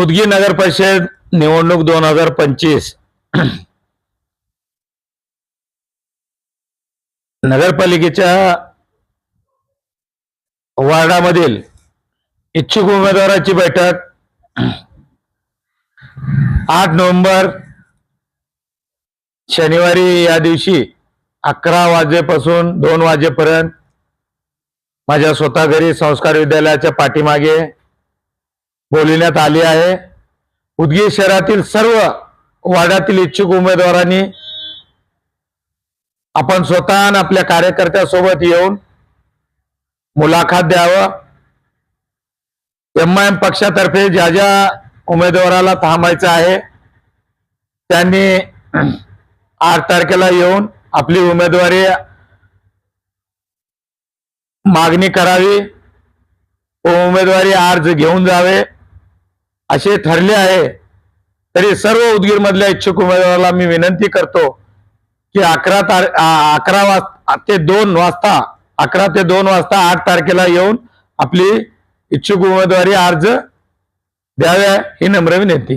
उदगी नगर परिषद निवडणूक दोन हजार पंचवीस. नगरपालिकेच्या वार्डामधील इच्छुक उमेदवाराची बैठक. आठ नोव्हेंबर शनिवारी या दिवशी अकरा वाजेपासून दोन वाजेपर्यंत माझ्या स्वतः घरी संस्कार विद्यालयाच्या पाठीमागे बोलविण्यात आली आहे. उदगीर शहरातील सर्व वार्डातील इच्छुक उमेदवारांनी आपण स्वतः आणि आपल्या कार्यकर्त्यासोबत येऊन मुलाखत द्यावं. एम आय एम पक्षातर्फे ज्या ज्या उमेदवाराला थांबायचं आहे त्यांनी आठ तारखेला येऊन आपली उमेदवारी मागणी करावी. व उमेदवारी अर्ज घेऊन जावे. असे ठरले आहे. तरी सर्व उदगीर मधल्या इच्छुक उमेदवाराला मी विनंती करतो की अकरा तार अकरा वाजता ते दोन वाजता अकरा ते दोन वाजता आठ तारखेला येऊन आपली इच्छुक उमेदवारी अर्ज द्याव्या ही नम्र विनंती.